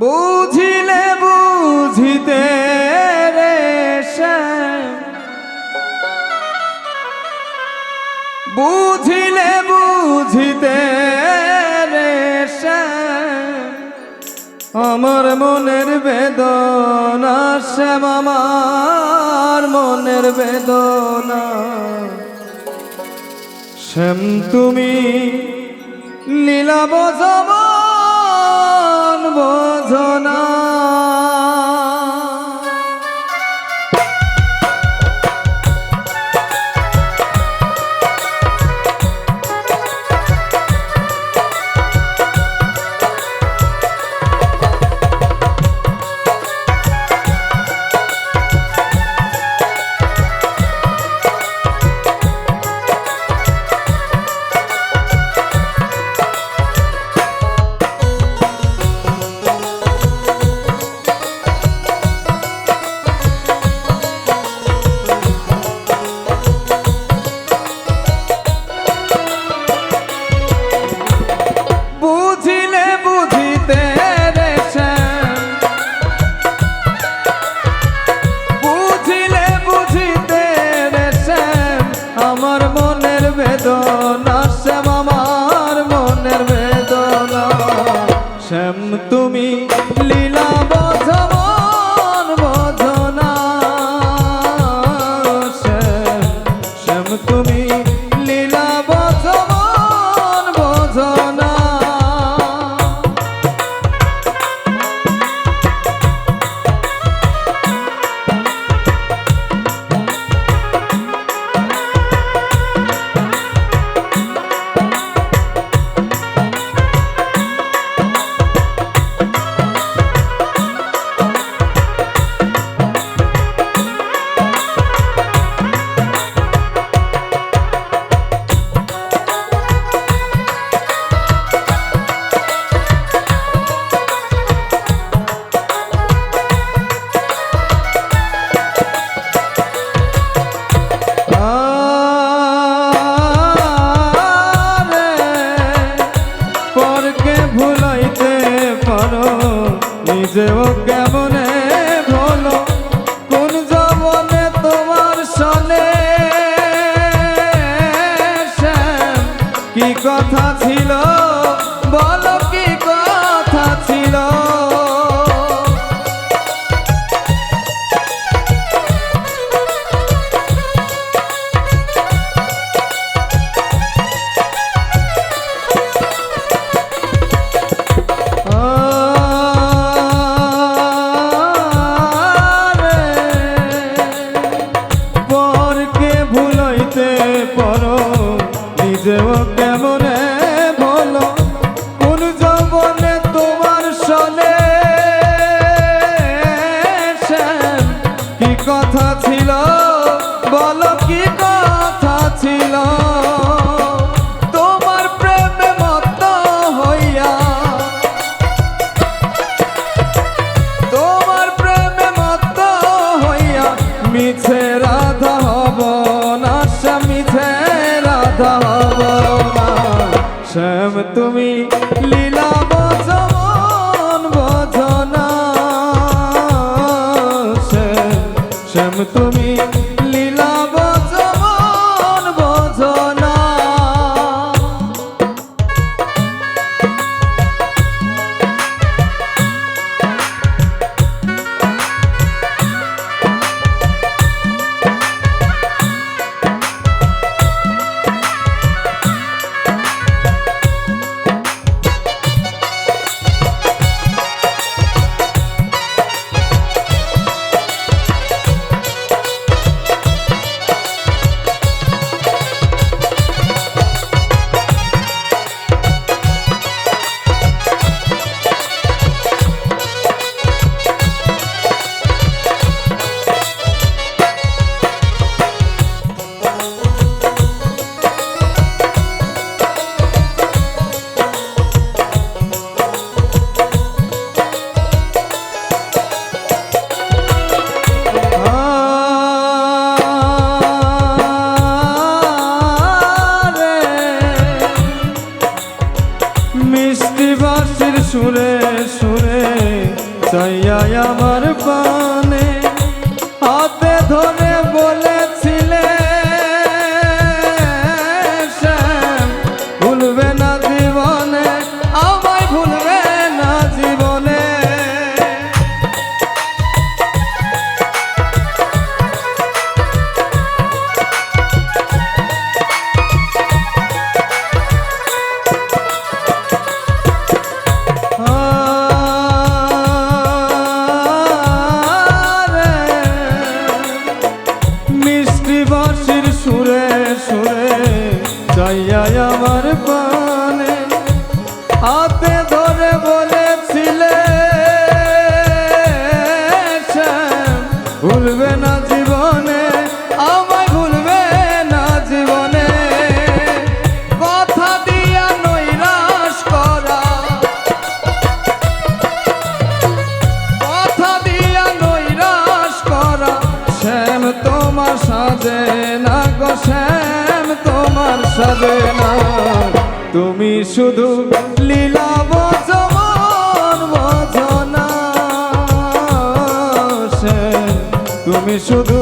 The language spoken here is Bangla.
বুঝিলে বুঝিতে রে বুঝিলে বুঝিতে রে আমার মনের বেদনা শ্যাম, আমার মনের বেদনা। শ্যাম, তুমি লীলা বজবান নিজেও কেমনে বলো? কোন জবনে তোমার সনে কি কথা ছিল? বলো ভুলাইতে পর নিজেও কেমনে বলো, কোন যৌবনে তোমার সনে কি কথা ছিল? বলো কি কথা ছিল? শ্যাম তুমি সুরে শুধু লীলা বচনা সে। তুমি শুধু